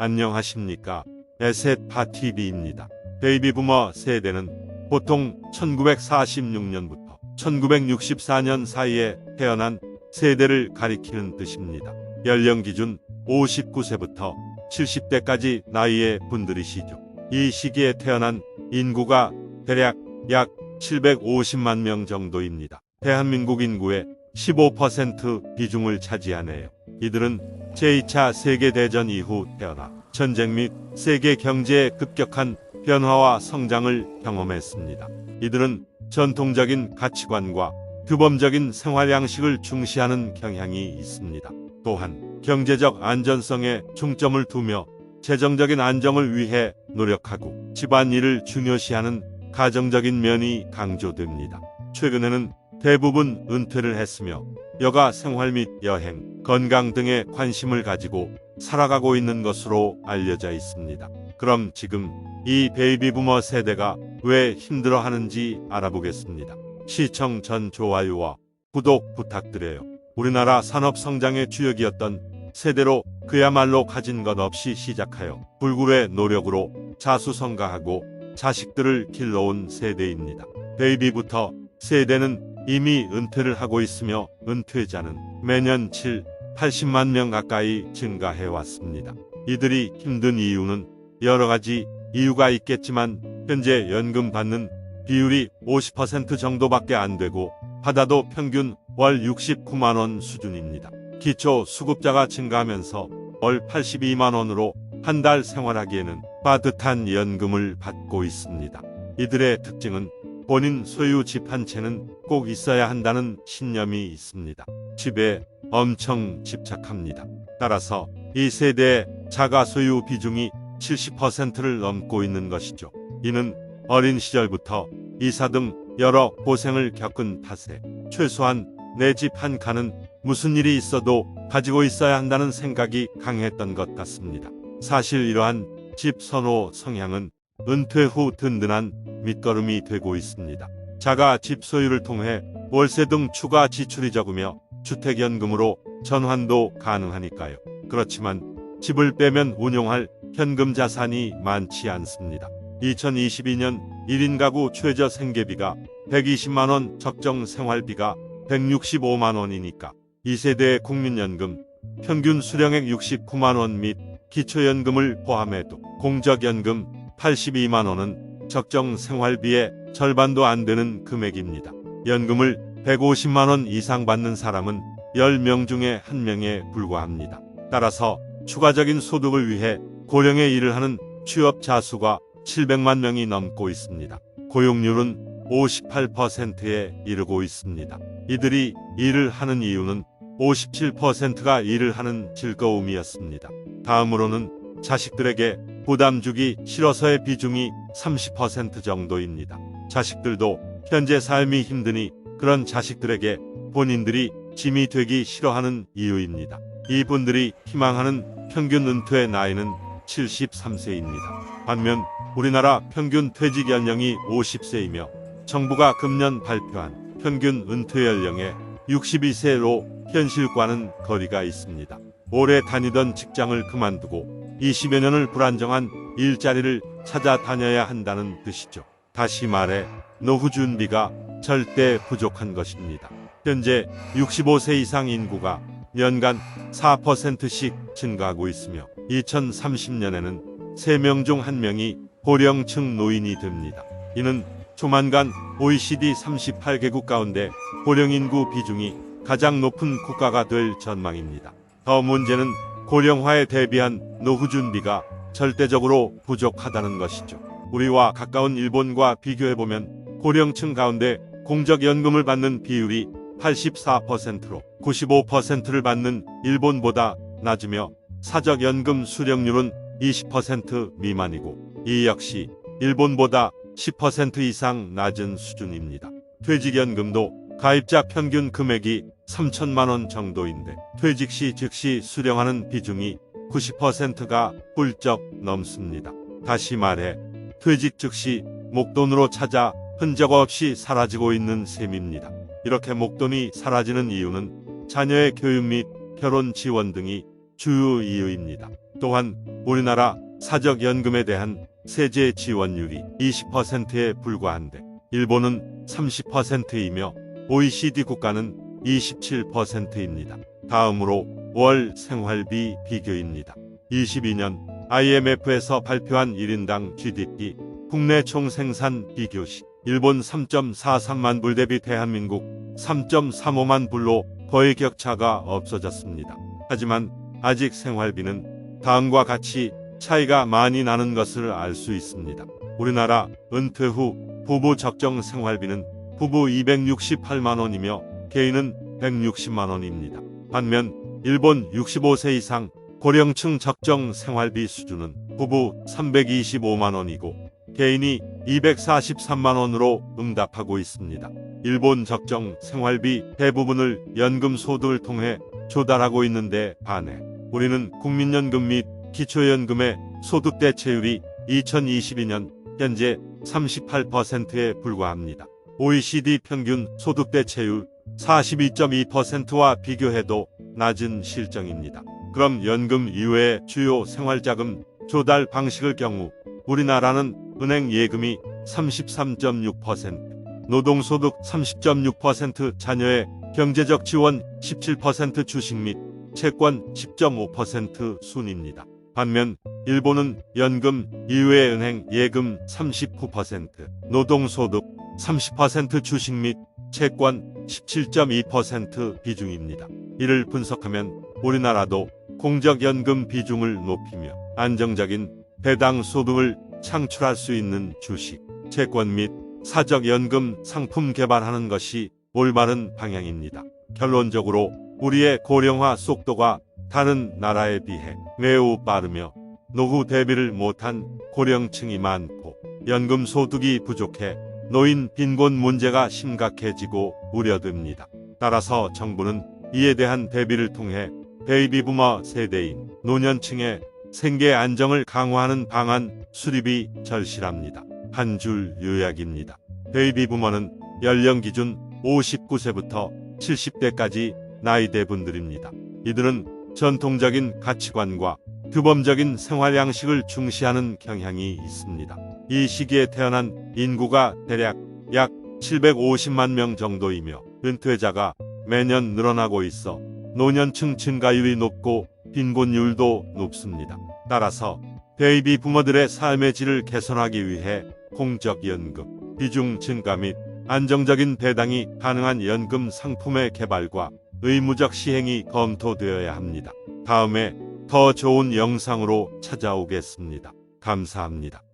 안녕하십니까. 에셋파TV입니다. 베이비부머 세대는 보통 1946년부터 1964년 사이에 태어난 세대를 가리키는 뜻입니다. 연령 기준 59세부터 70대까지 나이의 분들이시죠. 이 시기에 태어난 인구가 대략 약 750만 명 정도입니다. 대한민국 인구의 15% 비중을 차지하네요. 이들은 제2차 세계대전 이후 태어나 전쟁 및 세계 경제의 급격한 변화와 성장을 경험했습니다. 이들은 전통적인 가치관과 규범적인 생활 양식을 중시하는 경향이 있습니다. 또한 경제적 안전성에 중점을 두며 재정적인 안정을 위해 노력하고 집안일을 중요시하는 가정적인 면이 강조됩니다. 최근에는 대부분 은퇴를 했으며 여가 생활 및 여행, 건강 등에 관심을 가지고 살아가고 있는 것으로 알려져 있습니다. 그럼 지금 이 베이비부머 세대가 왜 힘들어 하는지 알아보겠습니다. 시청 전 좋아요와 구독 부탁드려요. 우리나라 산업 성장의 주역이었던 세대로 그야말로 가진 것 없이 시작하여 불굴의 노력으로 자수성가하고 자식들을 길러온 세대입니다. 베이비부터 세대는 이미 은퇴를 하고 있으며 은퇴자는 매년 7, 80만 명 가까이 증가해 왔습니다. 이들이 힘든 이유는 여러 가지 이유가 있겠지만 현재 연금 받는 비율이 50% 정도밖에 안 되고 받아도 평균 월 69만 원 수준입니다. 기초 수급자가 증가하면서 월 82만 원으로 한 달 생활하기에는 빠듯한 연금을 받고 있습니다. 이들의 특징은 본인 소유 집 한 채는 꼭 있어야 한다는 신념이 있습니다. 집에 엄청 집착합니다. 따라서 이 세대의 자가 소유 비중이 70%를 넘고 있는 것이죠. 이는 어린 시절부터 이사 등 여러 고생을 겪은 탓에 최소한 내 집 한 칸은 무슨 일이 있어도 가지고 있어야 한다는 생각이 강했던 것 같습니다. 사실 이러한 집 선호 성향은 은퇴 후 든든한 밑거름이 되고 있습니다. 자가 집 소유를 통해 월세 등 추가 지출이 적으며 주택연금으로 전환도 가능하니까요. 그렇지만 집을 빼면 운용할 현금 자산이 많지 않습니다. 2022년 1인 가구 최저 생계비가 120만원, 적정 생활비가 165만원이니까 2세대의 국민연금 평균 수령액 69만원 및 기초연금을 포함해도 공적연금 82만 원은 적정 생활비의 절반도 안 되는 금액입니다. 연금을 150만 원 이상 받는 사람은 10명 중에 1명에 불과합니다. 따라서 추가적인 소득을 위해 고령의 일을 하는 취업자 수가 700만 명이 넘고 있습니다. 고용률은 58%에 이르고 있습니다. 이들이 일을 하는 이유는 57%가 일을 하는 즐거움이었습니다. 다음으로는 자식들에게 부담 주기 싫어서의 비중이 30% 정도입니다. 자식들도 현재 삶이 힘드니 그런 자식들에게 본인들이 짐이 되기 싫어하는 이유입니다. 이분들이 희망하는 평균 은퇴 나이는 73세입니다. 반면 우리나라 평균 퇴직 연령이 50세이며 정부가 금년 발표한 평균 은퇴 연령의 62세로 현실과는 거리가 있습니다. 오래 다니던 직장을 그만두고 20여 년을 불안정한 일자리를 찾아 다녀야 한다는 뜻이죠. 다시 말해 노후 준비가 절대 부족한 것입니다. 현재 65세 이상 인구가 연간 4%씩 증가하고 있으며 2030년에는 3명 중 1명이 고령층 노인이 됩니다. 이는 조만간 OECD 38개국 가운데 고령 인구 비중이 가장 높은 국가가 될 전망입니다. 더 문제는 고령화에 대비한 노후 준비가 절대적으로 부족하다는 것이죠. 우리와 가까운 일본과 비교해보면 고령층 가운데 공적연금을 받는 비율이 84%로 95%를 받는 일본보다 낮으며 사적연금 수령률은 20% 미만이고 이 역시 일본보다 10% 이상 낮은 수준입니다. 퇴직연금도 가입자 평균 금액이 3천만 원 정도인데 퇴직 시 즉시 수령하는 비중이 90%가 훌쩍 넘습니다. 다시 말해 퇴직 즉시 목돈으로 찾아 흔적 없이 사라지고 있는 셈입니다. 이렇게 목돈이 사라지는 이유는 자녀의 교육 및 결혼 지원 등이 주요 이유입니다. 또한 우리나라 사적연금에 대한 세제 지원율이 20%에 불과한데 일본은 30%이며 OECD 국가는 27%입니다. 다음으로 월 생활비 비교입니다. 22년 IMF에서 발표한 1인당 GDP 국내 총생산 비교시 일본 3.43만 불 대비 대한민국 3.35만 불로 거의 격차가 없어졌습니다. 하지만 아직 생활비는 다음과 같이 차이가 많이 나는 것을 알 수 있습니다. 우리나라 은퇴 후 부부 적정 생활비는 부부 268만 원이며 개인은 160만 원입니다. 반면 일본 65세 이상 고령층 적정 생활비 수준은 부부 325만 원이고 개인이 243만 원으로 응답하고 있습니다. 일본 적정 생활비 대부분을 연금 소득을 통해 조달하고 있는데 반해 우리는 국민연금 및 기초연금의 소득 대체율이 2022년 현재 38%에 불과합니다. OECD 평균 소득 대체율 42.2%와 비교해도 낮은 실정입니다. 그럼 연금 이외의 주요 생활자금 조달 방식의 경우 우리나라는 은행 예금이 33.6%, 노동소득 30.6%, 자녀의 경제적 지원 17% 주식 및 채권 10.5% 순입니다. 반면 일본은 연금 이외의 은행 예금 39%, 노동소득 30% 주식 및 채권 17.2% 비중입니다. 이를 분석하면 우리나라도 공적연금 비중을 높이며 안정적인 배당 소득을 창출할 수 있는 주식, 채권 및 사적연금 상품 개발하는 것이 올바른 방향입니다. 결론적으로 우리의 고령화 속도가 다른 나라에 비해 매우 빠르며 노후 대비를 못한 고령층이 많고 연금 소득이 부족해 노인 빈곤 문제가 심각해지고 우려됩니다. 따라서 정부는 이에 대한 대비를 통해 베이비부머 세대인 노년층의 생계 안정을 강화하는 방안 수립이 절실합니다. 한 줄 요약입니다. 베이비부머는 연령 기준 59세부터 70대까지 나이대 분들입니다. 이들은 전통적인 가치관과 규범적인 생활 양식을 중시하는 경향이 있습니다. 이 시기에 태어난 인구가 대략 약 750만 명 정도이며 은퇴자가 매년 늘어나고 있어 노년층 증가율이 높고 빈곤율도 높습니다. 따라서 베이비 부모들의 삶의 질을 개선하기 위해 공적 연금, 비중 증가 및 안정적인 배당이 가능한 연금 상품의 개발과 의무적 시행이 검토되어야 합니다. 다음에 더 좋은 영상으로 찾아오겠습니다. 감사합니다.